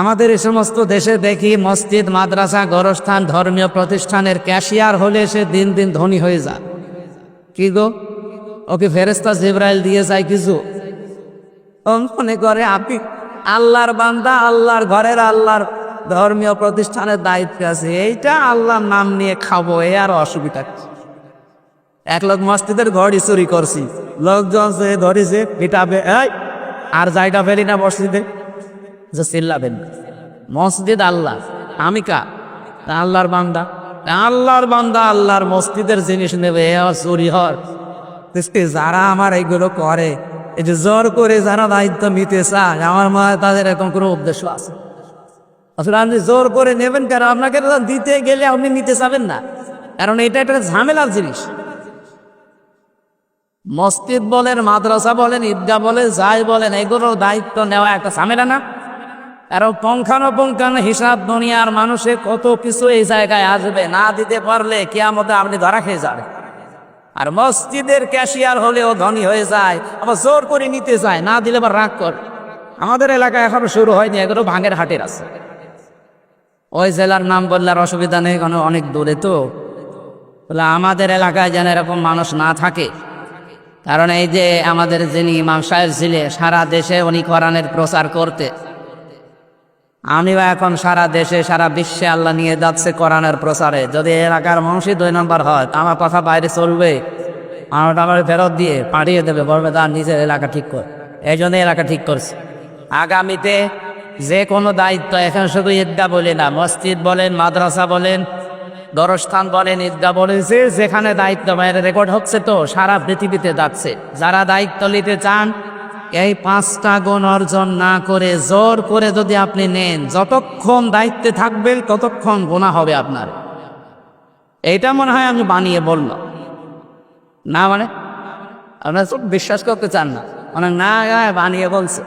আমাদের এই সমস্ত দেশে দেখি মসজিদ, মাদ্রাসা, গরস্থান, ধর্মীয় প্রতিষ্ঠানের ক্যাশিয়ার হলে সে দিন দিন ধনী হয়ে যায়। কি গো? ওকে ফেরেস্তা জিব্রাইল দিয়ে যায় কিছু? মনে করে আপনি আল্লাহর বান্দা, আল্লাহর ঘরের আল্লাহর ধর্মীয় প্রতিষ্ঠানের দায়িত্ব আছে, এইটা আল্লাহর নাম নিয়ে খাব, এ আর অসুবিধা? এক লোক মসজিদের ঘড়ি চুরি করছি, লোকজন সে ধরেছে পিটাবে, এই, আর জায়গা ফেলি না মসজিদে। যে চিল্লাবেন। মসজিদ আল্লাহ। আমি কা? আল্লাহর বান্দা। আল্লাহর বান্দা আল্লাহর মসজিদের জিনিস নেবে। এ চুরি হর। যারা আমার এইগুলো করে, এই যে জোর করে যারা দায়িত্ব নিতে চায়, আমার মনে তাদের এরকম কোনো উদ্দেশ্য আছে। আসলে আপনি জোর করে নেবেন কেন? আপনাকে দিতে গেলে আপনি নিতে চাবেন না। কারণ এটা একটা ঝামেলার জিনিস। মসজিদ বলেন, মাদ্রাসা বলেন, ঈদগাহ বলেন, যাই বলেন, এগুলোর দায়িত্ব নেওয়া একটা ঝামেলা না। কারণ পঙ্খানুপঙ্খান হিসাব দুনিয়ার মানুষে কত কিছু এই জায়গায় আসবে না দিতে পারলে কেয়ামতে আপনি ধরা খেয়ে যাবেন। আর মসজিদের ক্যাশিয়ার হলেও ধনী হয়ে যায়, আবার জোর করে নিতে যায়, না দিলে আবার রাগ কর। আমাদের এলাকায় এখনও শুরু হয়নি এগুলো ভাঙের হাটের আছে। ওই জেলার নাম বললে আর অসুবিধা নেই কারণ অনেক দূরে তো। বলে আমাদের এলাকায় যেন এরকম মানুষ না থাকে। কারণ এই যে আমাদের যিনি ইমাম ছিলেন, সারা দেশে উনি কোরআনের প্রচার করতে আমিও এখন সারা দেশে, সারা বিশ্বে আল্লাহ নিয়ে যাচ্ছে কোরআনের প্রচারে। যদি এলাকার মানুষই দুই নম্বর হয় আমার কথা বাইরে চলবে। আমার আমার ফেরত দিয়ে পাঠিয়ে দেবে, বলবে তার নিজের এলাকা ঠিক কর। এই জন্য এলাকা ঠিক করছে। আগামীতে যে কোনো দায়িত্ব এখন শুধু ঈদগাহ বলে না, মসজিদ বলেন, মাদ্রাসা বলেন দরস্থান বলেন ঈদগাহ বলেন, যে যেখানে দায়িত্ব, বাইরে রেকর্ড হচ্ছে তো, সারা পৃথিবীতে যাচ্ছে। যারা দায়িত্ব নিতে চান এই পাঁচটা গুণ অর্জন না করে, জোর করে যদি আপনি নেন, যতক্ষণ দায়িত্বে থাকবেন, ততক্ষণ গোনা হবে আপনার। এইটা মনে হয় আমি বানিয়ে বলল না মানে? আপনারা তো বিশ্বাস করতে চান না। মানে না বানিয়ে বলছে।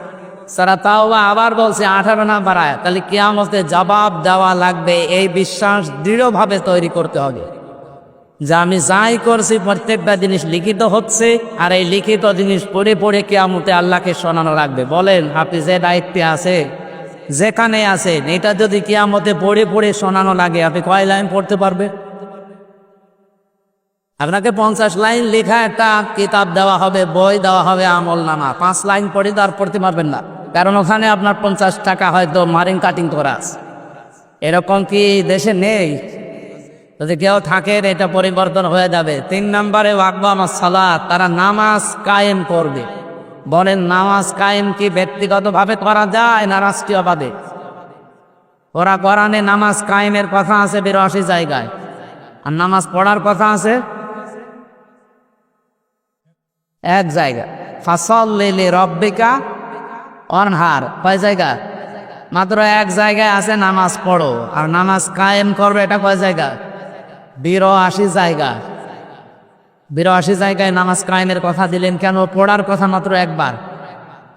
সারা তাও আবার বলছে আঠারো না বাড়ায় তাহলে কেয়ামতে জবাব দেওয়া লাগবে, এই বিশ্বাস দৃঢ়ভাবে তৈরি করতে হবে। যে আমি যাই করছি, প্রত্যেকটা জিনিস লিখিত হচ্ছে, আর এই লিখিত জিনিস পড়ে পড়ে কেয়ামতে আল্লাহকে শোনানো রাখবে বলেন, আপনি যে দায়িত্বে আছে, যেখানে আছেন এটা যদি কেয়ামতে পড়ে পড়ে শোনানো লাগে, আপনি কয় লাইন পড়তে পারবে? আপনাকে পঞ্চাশ লাইন লেখা একটা কিতাব দেওয়া হবে, বই দেওয়া হবে, আমল নামা। পাঁচ লাইন পড়ে তো আর পড়তে পারবেন না। কারণ ওখানে আপনার পঞ্চাশ টাকা হয়তো মারিং কাটিং করা আছে। এরকম কি দেশে নেই? যদি কেউ থাকেন এটা পরিবর্তন হয়ে যাবে। তিন নম্বরে ওয়াকবা আমার সালাত, তারা নামাজ কায়েম করবে। বলেন, নামাজ কায়েম কি ব্যক্তিগতভাবে করা যায় না রাষ্ট্রীয়ভাবে? ওরা কোরআনে নামাজ কায়েমের কথা আছে বিরাশি জায়গায়। আর নামাজ পড়ার কথা আছে এক জায়গা। ফাসল লিলি রব্বিকা অনহার কয় জায়গা? মাত্র এক জায়গায় আছে নামাজ পড়ো। আর নামাজ কায়েম করবে, এটা কয় জায়গা? বিরাশি জায়গা। বিরাশি জায়গায় নামাজ কায়েমের কথা দিলেন কেন? পড়ার কথা মাত্র একবার।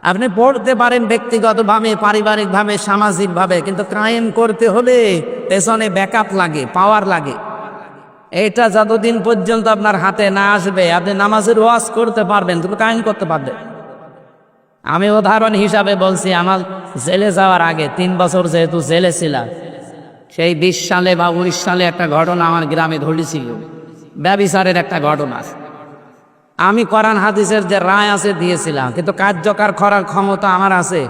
আপনি পড়তে পারেন ব্যক্তিগতভাবে, পারিবারিকভাবে, সামাজিকভাবে, কিন্তু কায়েম করতে হলে পেছনে ব্যাকআপ লাগে পাওয়ার লাগে। এটা যতদিন পর্যন্ত আপনার হাতে না আসবে, আপনি নামাজের ওয়াজ করতে পারবেন তুমি কায়েম করতে পারবেন। আমি উদাহরণ হিসাবে বলছি, আমার জেলে যাওয়ার আগে তিন বছর যেহেতু জেলে ছিলাম সেই বিশ সালে বা উনিশ সালে একটা ঘটনা আমার গ্রামে ঘটেছিল। ব্যবিচারের একটা ঘটনা আমি কোরআন হাদিসের যে রায় আছে দিয়েছিলাম, কিন্তু কার্যকর করার ক্ষমতা আমার আছে।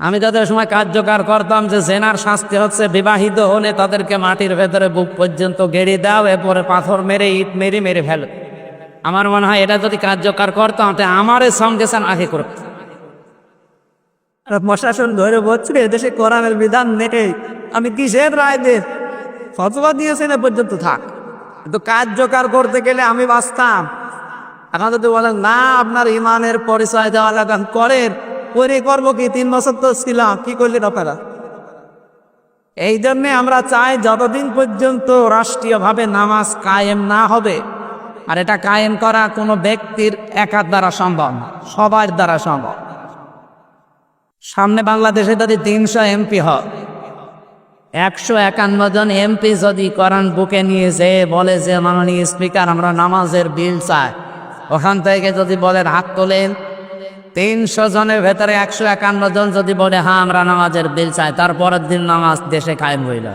আমি তাদের সময় কার্যকর করতাম যে জেনার শাস্তি হচ্ছে, বিবাহিত হলে তাদেরকে মাটির ভেতরে বুক পর্যন্ত গেড়ে দাও, এরপরে পাথর মেরে, ইট মেরে মেরে ফেলো। আমার মনে হয় এটা যদি কার্যকর করতাম, তাহলে আমারই সংগেশন আগে করত প্রশাসন ধরে বলছিল এদেশে কোরআনের বিধান নেই আমি কিসের রায় দে ফতোয়া দিয়েছে না পর্যন্ত, থাক। কিন্তু কার্যকর করতে গেলে আমি বাঁচতাম। এখন যদি বলেন, না, আপনার ইমানের পরিচয় দেওয়া লাগান করেন করে করব কি? তিন বছর তো ছিলাম, কি করলেন আপনারা? এই জন্যে আমরা চাই যতদিন পর্যন্ত রাষ্ট্রীয়ভাবে নামাজ কায়েম না হবে, আর এটা কায়েম করা কোনো ব্যক্তির একার দ্বারা সম্ভব সবার দ্বারা সম্ভব। সামনে বাংলাদেশে যদি তিনশো এমপি হয়, একশো একান্ন জন এমপি যদি কোরআন বুকে নিয়ে যে বলে যে, মাননীয় স্পিকার, আমরা নামাজের বিল চাই। ওখান থেকে যদি বলেন, হাত তোলেন। তিনশো জনের ভেতরে একশো একান্ন জন যদি বলে হ্যাঁ আমরা নামাজের বিল চাই। তারপরের দিন নামাজ দেশে কায়েম হইল।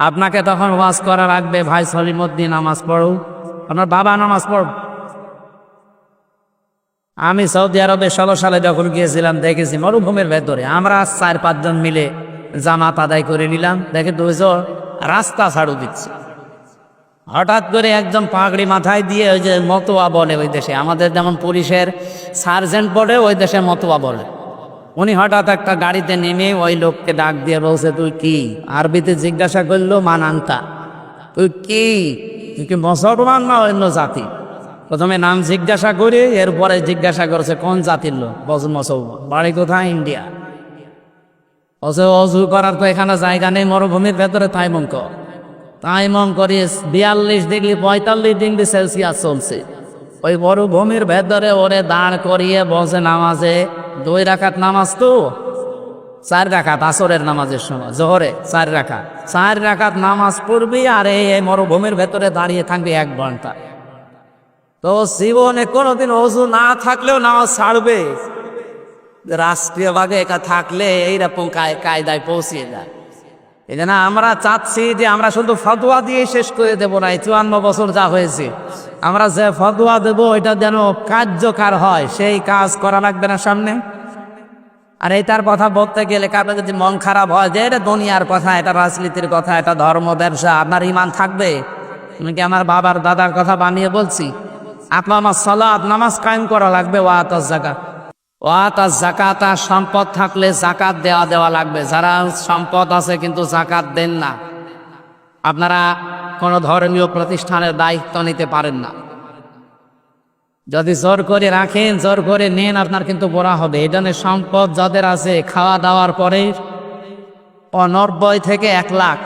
আপনাকে তখন ওয়াজ করা রাখবে ভাই সলিমুদ্দিন, নামাজ পড়ো। আপনার বাবা নামাজ পড় আমি সৌদি আরবে ষোলো সালে যখন গিয়েছিলাম, দেখেছি মরুভূমির ভেতরে। আমরা চার, পাঁচজন মিলে জামাত আদায় করে নিলাম। দেখে দুইজন রাস্তা ছাড়ু দিচ্ছে। হঠাৎ করে একজন পাগড়ি মাথায় দিয়ে ওই যে মতোয়া বলে ওই দেশে। আমাদের যেমন পুলিশের সার্জেন্ট বলে, ওই দেশে মতোয়া বলে। উনি হঠাৎ একটা গাড়িতে নেমে ওই লোককে ডাক দিয়ে বলছে, তুই কি? আরবিতে জিজ্ঞাসা করল, মানান্তা। তুই কি? তুই কি মুসলমান না অন্য জাতি? প্রথমে নাম জিজ্ঞাসা করে, এরপরে জিজ্ঞাসা করছে, কোন জাতির লোক? বস মুসলমান বাড়ি কোথায়? ইন্ডিয়া। অসে অজু করার তো এখানে জায়গা নেই, মরুভূমির ভেতরে তাই মঙ্ক তাই মন করি, বিয়াল্লিশ ডিগ্রি, পঁয়তাল্লিশ ডিগ্রি সেলসিয়াস চলছে। ওই মরুভূমির ভেতরে ওরে দাঁড় করিয়ে বসে নামাজে, দুই রাখাত নামাজ তো? চার রাখাত আসরের নামাজের সময়, জোহরে চার রাখাত চার রাখাত নামাজ পড়বি আর এই মরুভূমির ভেতরে দাঁড়িয়ে থাকবি এক ঘণ্টা। তো জীবনে কোনোদিন অজু না থাকলেও নামাজ ছাড়বে। রাষ্ট্রীয় ভাগে একা থাকলে এইরকম কায়- কায়দায় পৌঁছিয়ে যায়। এই জন্য আমরা চাচ্ছি যে আমরা শুধু ফতোয়া দিয়ে শেষ করে দেবো না, এই চুয়ান্ন বছর যা হয়েছে। আমরা যে ফতোয়া দেব, এটা যেন কার্যকার হয়। সেই কাজ করা লাগবে না সামনে। আর এইটার কথা বলতে গেলে কারও যদি মন খারাপ হয়, যে এটা দুনিয়ার কথা, এটা রাজনীতির কথা, এটা ধর্ম, ব্যবসা, আপনার ইমান থাকবে? তুমি কি আমার বাবার দাদার কথা বানিয়ে বলছি? আপনার আমার সালাদ নামাজ কায়েম করা লাগবে, ওয়াত জাকাত ওয়াত জাকাত আর সম্পদ থাকলে জাকাত দেওয়া দেওয়া লাগবে। যারা সম্পদ আছে কিন্তু জাকাত দেন না। আপনারা কোনো ধর্মীয় প্রতিষ্ঠানের দায়িত্ব নিতে পারেন না। যদি জোর করে রাখেন, জোর করে নেন, আপনার কিন্তু বড়া হবে। জন্য সম্পদ যাদের আছে, খাওয়া দাওয়ার পরে অনব্বই থেকে এক লাখ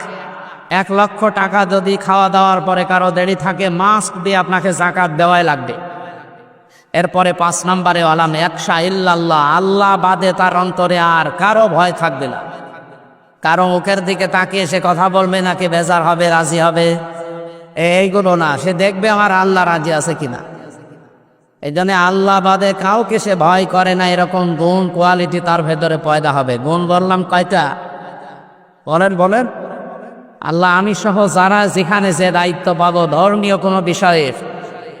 এক লক্ষ টাকা যদি খাওয়া দাওয়ার পরে কারও দেরি থাকে, মাস্ক দিয়ে আপনাকে জাকাত দেওয়াই লাগবে। এরপরে পাঁচ নম্বরে আলাম একশা ইল্লাল্লাহ, আল্লাহ বাদে তার অন্তরে আর কারও ভয় থাকবে না। কারও মুখের দিকে তাকিয়ে সে কথা বলবে নাকি বেজার হবে, রাজি হবে? এইগুলো না, সে দেখবে আমার আল্লাহ রাজি আছে কিনা। এই জন্য আল্লাহ বাদে কাউকে সে ভয় করে না, এরকম গুণ কোয়ালিটি তার ভেতরে পয়দা হবে। গুণ বললাম কয়টা? বলেন বলেন। আল্লাহ, আমি সহ যারা যেখানে যে দায়িত্ব পাবো, ধর্মীয় কোনো বিষয়ে,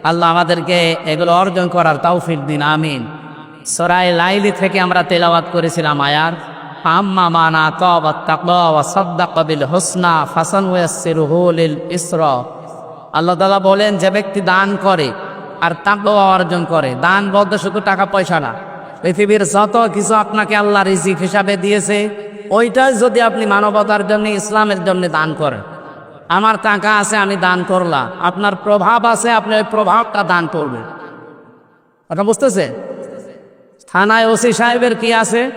আল্লাহ আমাদেরকে এগুলো অর্জন করার তৌফিক দিন, আমিন। সরাই লাইলি থেকে আমরা তেলাওয়াত করেছিলাম আয়ার আম্মা মানা তবা তাকওয়া ওয়া সাদ্দাকা বিল হুসনা ফাসান ওয়াসিরুহু লিল ইসরা। আল্লাহ তাআলা বলেন, যে ব্যক্তি দান করে আর তাকওয়া অর্জন করে, দান বলতে শুধু টাকা পয়সা না, পৃথিবীর যত কিছু আপনাকে আল্লাহ রিজিক হিসাবে দিয়েছে ওইটাই যদি আপনি মানবতার জন্য, ইসলামের জন্য দান করেন। আমার টাকা আছে, আমি দান করলাম। আপনার প্রভাব আছে, আপনি ওই প্রভাবটা দান করবেন। কথা বুঝতেছে? থানায় ওসি সাহেবের কি আছে?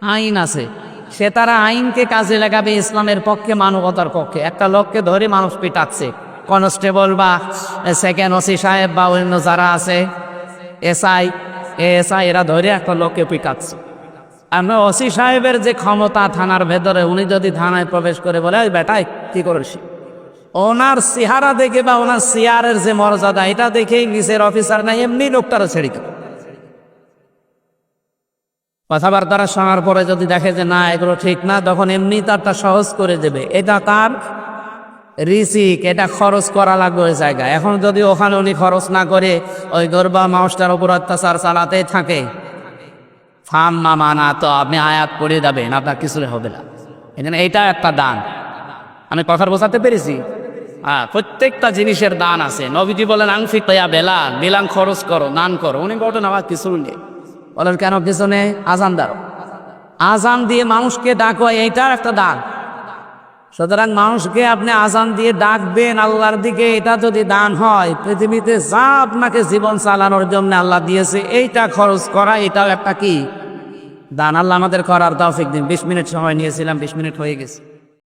আইন আছে। সে তারা আইনকে কাজে লাগাবে, ইসলামের পক্ষে, মানবতার পক্ষে। একটা লোককে ধরে মানুষ পিটাচ্ছে। কনস্টেবল বা সেকেন্ড ওসি সাহেব বা অন্য যারা আছে, এসআই এসআই এরা ধরে একটা লোককে পিটাচ্ছে। আমরা ওসি সাহেবের যে ক্ষমতা থানার ভেতরে, উনি যদি থানায় প্রবেশ করে বলে ওই বেটাই, কি করেছি ওনার চেহারা দেখে বা ওনার চেয়ারের যে মর্যাদা, এটা দেখেই নিচের অফিসার নাই, এমনি লোকটারও ছেড়ে। কথাবার্তারা শোনার পরে যদি দেখে যে না, এগুলো ঠিক না, তখন এমনি তারটা সহজ করে দেবে। এটা তার রিসিক এটা খরচ করা লাগবে ওই জায়গায়। এখন যদি ওখানে উনি খরচ না করে, ওই গরবা মাউসটার উপর অত্যাচার চালাতে থাকে ফাম মানা, তো আপনি আয়াত পড়ে যাবেন, আপনার কিছু হবে না। এই জন্য এইটা একটা দান। আমি কথা বোঝাতে পেরেছি? হ্যাঁ প্রত্যেকটা জিনিসের দান আছে। নবীজি বলেন, আংফিক তৈয়া বেলা বিলাং খরচ করো, দান করো। উনি বলেন আমার কিছু নেই। বলেন, কেন, কিছু নেই? আজান দাও। আজান দিয়ে মানুষকে ডাকো এইটার একটা দান। সুতরাং মানুষকে আপনি আজান দিয়ে ডাকবেন, আল্লাহর দিকে এটা যদি দান হয়, পৃথিবীতে যা আপনাকে জীবন চালানোর জন্য আল্লাহ দিয়েছে, এইটা খরচ করা, এটাও একটা কি? দান আল্লাহ আমাদের করার তৌফিক দিন। বিশ মিনিট সময় নিয়েছিলাম বিশ মিনিট হয়ে গেছে।